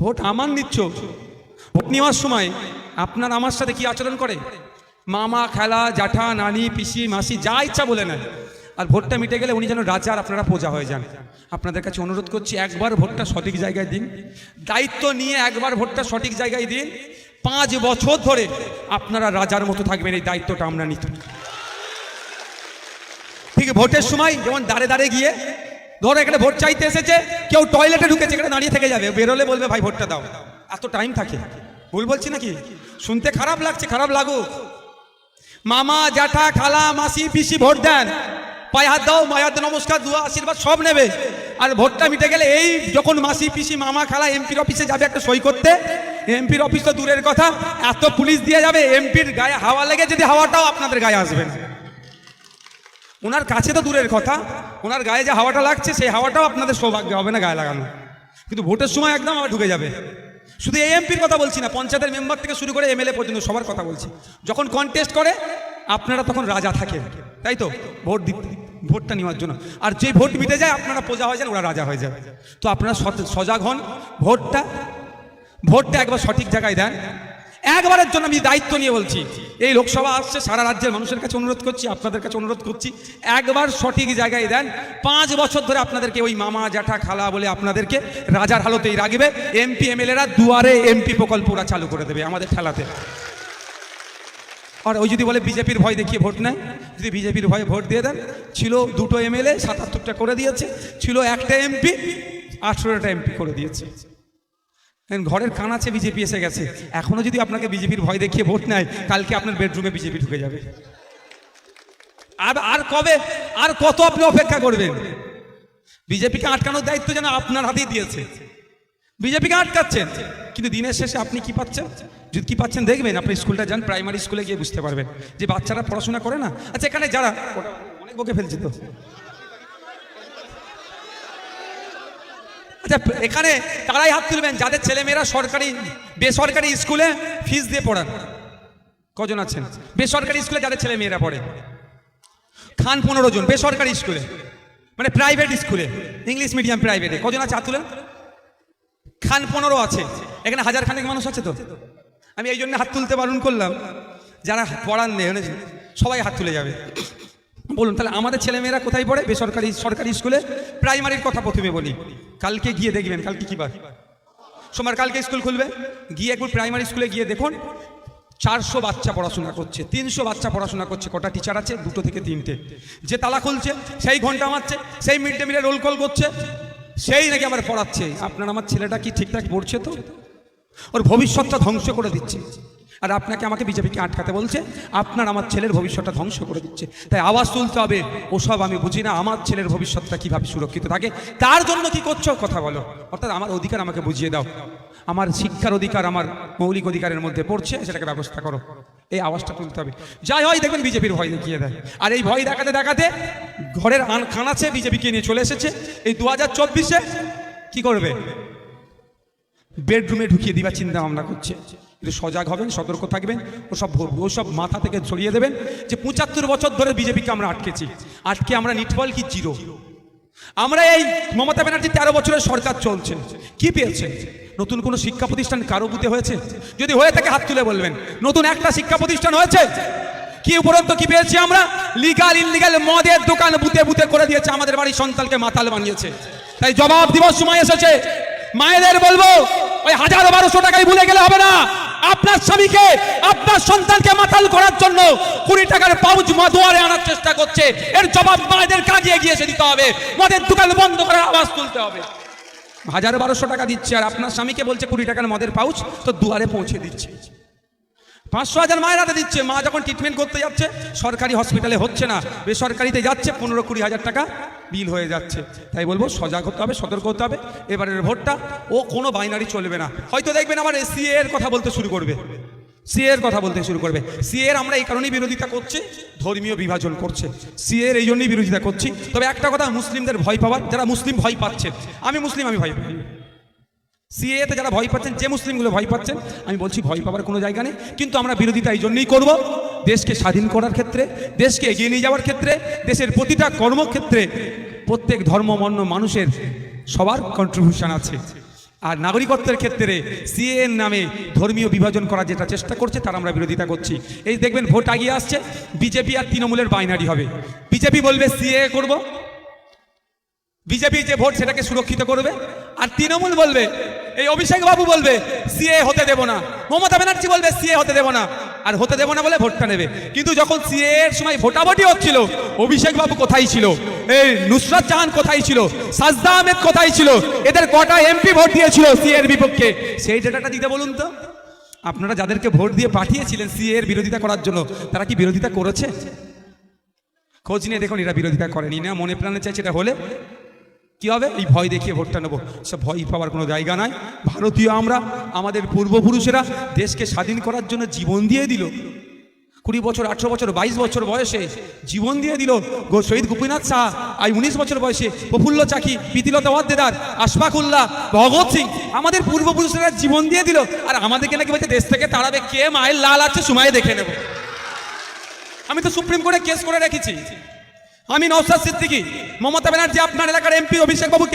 Vote আমার নিচ্ছ vote নেওয়ার সময় আপনার আমার সাথে কি আচরণ করে? মামা, খেলা, জ্যাঠা, নানি, পিসি, মাসি, যা ইচ্ছা বলে নেয়। আর ভোটটা মিটে গেলে উনি যেন রাজা আর আপনারা প্রজা হয়ে যান। আপনাদের কাছে অনুরোধ করছি, একবার ভোটটা সঠিক জায়গায় দিন। দায়িত্ব নিয়ে একবার ভোটটা সঠিক জায়গায় দিন। পাঁচ বছর ধরে আপনারা রাজার মতো থাকবেন, এই দায়িত্বটা আমরা নিতে। ঠিক ভোটের সময় যেমন দাঁড়ে দাঁড়ে গিয়ে ধরো এখানে ভোট চাইতে এসেছে, কেউ টয়লেটে ঢুকেছে, এখানে দাঁড়িয়ে থেকে যাবে। বেরোলে বলবে, ভাই, ভোটটা দাও। এত টাইম থাকে। ভুল বলছি নাকি? শুনতে খারাপ লাগছে, খারাপ লাগুক। মামা, জ্যাঠা, খালা, মাসি, পিসি, ভোট দেন। পায়ে হাত দাও, মায়ের নমস্কার, দুয়া, আশীর্বাদ, সব নেবে। আর ভোটটা মিটে গেলে এই যখন মাসি, পিসি, মামা, খালা এমপির অফিসে যাবে একটা সই করতে এমপির অফিস তো দূরের কথা, এত পুলিশ দিয়ে যাবে এমপির গায়ে হাওয়া লেগে যদি হাওয়াটাও আপনাদের গায়ে আসবে না। ওনার কাছে তো দূরের কথা। ওনার গায়ে যে হাওয়াটা লাগছে, সেই হাওয়াটাও আপনাদের সৌভাগ্য হবে না গায়ে লাগানো। কিন্তু ভোটের সময় একদম আবার ঢুকে যাবে। শুধু এমপির কথা বলছি না, পঞ্চায়েতের মেম্বার থেকে শুরু করে এমএলএ পর্যন্ত সবার কথা বলছি। যখন কন্টেস্ট করে, আপনারা তখন রাজা থাকেন, তাই তো? ভোট দিতে, ভোটটা নেওয়ার জন্য। আর যে ভোট মিটে যায়, আপনারা প্রজা হয়ে যান, ওরা রাজা হয়ে যায় তো আপনারা সজাগ হন, ভোটটা ভোটটা একবার সঠিক জায়গায় দেন। একবারের জন্য আমি দায়িত্ব নিয়ে বলছি, এই লোকসভা আসছে, সারা রাজ্যের মানুষের কাছে অনুরোধ করছি, আপনাদের কাছে অনুরোধ করছি, একবার সঠিক জায়গায় দেন, পাঁচ বছর ধরে আপনাদেরকে ওই মামা জ্যাঠা খালা বলে আপনাদেরকে রাজার হালতেই রাখবে, এমপি, এমএলএরা দুয়ারে এমপি প্রকল্প ওরা চালু করে দেবে আমাদের খেলাতে আর ওই যদি বলে বিজেপির ভয় দেখিয়ে ভোট নেয়, যদি বিজেপির ভয়ে ভোট দিয়ে দেন, ছিল দুটো এমএলএ সাতাত্তরটা করে দিয়েছে, ছিল একটা এমপি, আঠেরোটা এমপি করে দিয়েছে। ঘরের কানাচে বিজেপি এসে গেছে। এখনও যদি আপনাকে বিজেপির ভয় দেখিয়ে ভোট নেয়, কালকে আপনার বেডরুমে বিজেপি ঢুকে যাবে। আর আর কবে? আর কত আপনি অপেক্ষা করবেন? বিজেপিকে আটকানোর দায়িত্ব যেন আপনার হাতেই দিয়েছে। বিজেপিকে আটকাচ্ছেন। কিন্তু দিনের শেষে আপনি কি পাচ্ছেন? যদি কি পাচ্ছেন, দেখবেন, আপনি স্কুলটা যান প্রাইমারি স্কুলে গিয়ে বুঝতে পারবেন যে বাচ্চারা পড়াশোনা করে না। আচ্ছা এখানে যারা অনেক বকে ফেলছি তো। আচ্ছা এখানে তারাই হাত তুলবেন, যাদের ছেলেমেয়েরা সরকারি, বেসরকারি স্কুলে ফিস দিয়ে পড়ান। কজন আছেন? বেসরকারি স্কুলে যাদের ছেলেমেয়েরা পড়ে। খান পনেরো জন, বেসরকারি স্কুলে। মানে প্রাইভেট স্কুলে ইংলিশ মিডিয়াম প্রাইভেটে কজন আছে হাত তুলেন? খান পনেরো আছে। এখানে হাজার খানেক মানুষ আছে তো? আমি এই জন্য হাত তুলতে বারণ করলাম। যারা পড়ান নেই মানে সবাই হাত তুলে যাবে। বলুন, তাহলে আমাদের ছেলেমেয়েরা কোথায় পড়ে? বেসরকারি, সরকারি স্কুলে? প্রাইমারির কথা প্রথমে বলি। কালকে গিয়ে দেখবেন, কালকে কি বার? সোমবার কালকে স্কুল খুলবে? গিয়ে একবার প্রাইমারি স্কুলে গিয়ে দেখুন, চারশো বাচ্চা পড়াশোনা করছে, তিনশো বাচ্চা পড়াশোনা করছে, কটা টিচার আছে? দুটো থেকে তিনটে। যে তালা খুলছে, সেই ঘণ্টা মারছে, সেই মিড ডে মিলে রোল কল করছে, সেই নাকি আবার পড়াচ্ছে। আপনার আমার ছেলেটা কি ঠিকঠাক পড়ছে তো? ওর ভবিষ্যৎটা ধ্বংস করে দিচ্ছে। আর আপনাকে আমাকে বিজেপিকে আটকাতে বলছে, আপনার আমার ছেলের ভবিষ্যৎটা ধ্বংস করে দিচ্ছে। তাই আওয়াজ তুলতে হবে, ওসব আমি বুঝি না, আমার ছেলের ভবিষ্যৎটা কীভাবে সুরক্ষিত থাকে, তার জন্য কি করছ কথা বলো। অর্থাৎ আমার অধিকার আমাকে বুঝিয়ে দাও। আমার শিক্ষার অধিকার আমার মৌলিক অধিকারের মধ্যে পড়ছে, সেটাকে ব্যবস্থা করো। এই আওয়াজটা তুলতে হবে। যাই হয় দেখবেন বিজেপির ভয় দেখিয়ে দেয়। আর এই ভয় দেখাতে দেখাতে ঘরের আন খানাছে বিজেপিকে নিয়ে চলে এসেছে। এই দু হাজার চব্বিশে কি করবে? বেডরুমে ঢুকিয়ে দিবার চিন্তা ভাবনা করছে। একটু সজাগ হবেন, সতর্ক থাকবেন, ওসব ওসব মাথা থেকে ছড়িয়ে দেবেন যে পঁচাত্তর বছর ধরে বিজেপিকে আমরা আটকেছি। আটকে আমরা নিটবল কি জিরো? আমরা এই মমতা ব্যানার্জি তেরো বছরের সরকার চলছে। কি পেয়েছে? নতুন কোনো শিক্ষা প্রতিষ্ঠান কারও বুতে হয়েছে? যদি হয়ে থাকে হাত তুলে বলবেন। নতুন একটা শিক্ষা প্রতিষ্ঠান হয়েছে? কি উপরন্ত কি পেয়েছি আমরা? লিগাল ইনলিগাল মদের দোকান বুতে বুতে করে দিয়েছে, আমাদের বাড়ির সন্তানকে মাতাল বানিয়েছে। তাই জবাব দিবস সময় এসেছে। মায়েদের বলব, ওই হাজার বারোশো টাকায় ভুলে গেলে হবে না। আপনার স্বামীকে, আপনার সন্তানকে মাতাল করার জন্য কুড়ি টাকার পাউচ মাদুয়ারে আনার চেষ্টা করছে। এর জবাব মায়েদের কাজে এগিয়ে এসে দিতে হবে। মদের দোকান বন্ধ করার আওয়াজ তুলতে হবে। হাজার বারোশো টাকা দিচ্ছে আর আপনার স্বামীকে বলছে কুড়ি টাকার মদের পাউচ তো দুয়ারে পৌঁছে দিচ্ছে। পাঁচশো হাজার মায়ের হাতে দিচ্ছে। মা যখন ট্রিটমেন্ট করতে যাচ্ছে, সরকারি হসপিটালে হচ্ছে না। বেসরকারিতে যাচ্ছে, পনেরো কুড়ি হাজার টাকা বিল হয়ে যাচ্ছে। তাই বলব, সজাগ হতে হবে, সতর্ক হতে হবে। এবারের ভোটটা, ও কোনো বাইনারি চলবে না। হয়তো দেখবেন আবার সিএ এর কথা বলতে শুরু করবে। সিএ এর কথা বলতে শুরু করবে। সিএ এর আমরা এই কারণেই বিরোধিতা করছি, ধর্মীয় বিভাজন করছে। সিএ এর এই জন্যই বিরোধিতা করছি। তবে একটা কথা, মুসলিমদের ভয় পাওয়ার, যারা মুসলিম ভয় পাচ্ছে, আমি মুসলিম, আমি ভয় পাই। সিএতে যারা ভয় পাচ্ছেন, যে মুসলিমগুলো ভয় পাচ্ছেন আমি বলছি ভয় পাওয়ার কোনো জায়গা নেই। কিন্তু আমরা বিরোধিতা এই জন্যই করব, দেশকে স্বাধীন করার ক্ষেত্রে, দেশকে এগিয়ে নিয়ে যাওয়ার ক্ষেত্রে, দেশের প্রতিটা কর্মক্ষেত্রে প্রত্যেক ধর্মমন্য মানুষের সবার কন্ট্রিবিউশন আছে। আর নাগরিকত্বের ক্ষেত্রে সিএর নামে ধর্মীয় বিভাজন করার যেটা চেষ্টা করছে, তার আমরা বিরোধিতা করছি। এই দেখবেন, ভোট আগিয়ে আসছে বিজেপি আর তৃণমূলের বাইনারি হবে। বিজেপি বলবে সিএ করব। বিজেপি যে ভোট সেটাকে সুরক্ষিত করবে, আর তৃণমূল বলবে এই অভিষেক বাবু বলবে, সিএ হতে দেব না। মমতা ব্যানার্জি বলবে, সিএ হতে দেব না। আর হতে দেব না বলে ভোটটা নেবে। কিন্তু যখন সিএ এর সময় ভোটাভুটি হচ্ছিল, অভিষেক বাবু কোথায় ছিল? এই নুসরাত জাহান কোথায় ছিল? সাজদা আহমেদ কোথায় ছিল? এদের কটা এমপি ভোট দিয়েছিল সিএ এর বিপক্ষে। সেই ডেটাটা দিতে বলুন তো। আপনারা যাদেরকে ভোট দিয়ে পাঠিয়েছিলেন সিএ এর বিরোধিতা করার জন্য, তারা কি বিরোধিতা করেছে? খোঁজ নিয়ে দেখুন, এরা বিরোধিতা করেনি না। মনে প্রাণে চাইছে এটা হলে কি হবে? এই ভয় দেখিয়ে ভোটটা নেব। সে ভয় পাওয়ার কোনো জায়গা নাই। ভারতীয় আমরা, আমাদের পূর্বপুরুষেরা দেশকে স্বাধীন করার জন্য জীবন দিয়ে দিল। কুড়ি বছর, আঠেরো বছর, বাইশ বছর বয়সে জীবন দিয়ে দিল শহীদ গোপীনাথ শাহ। আই উনিশ বছর বয়সে প্রফুল্ল চাকি, প্রীতিলতা ওয়াদ্দেদার, আশফাকুল্লাহ, ভগৎ সিং, আমাদের পূর্বপুরুষেরা জীবন দিয়ে দিল। আর আমাদেরকে নাকি বলছে, দেশ থেকে তাড়াবে কে? মায়ের লাল আছে সময় দেখে নেব। আমি তো সুপ্রিম কোর্টে কেস করে রেখেছি। আমি নৌসাদ সিদ্দিকী মমতা ব্যানার্জি আপনার এলাকার এমপি অভিষেক বাবু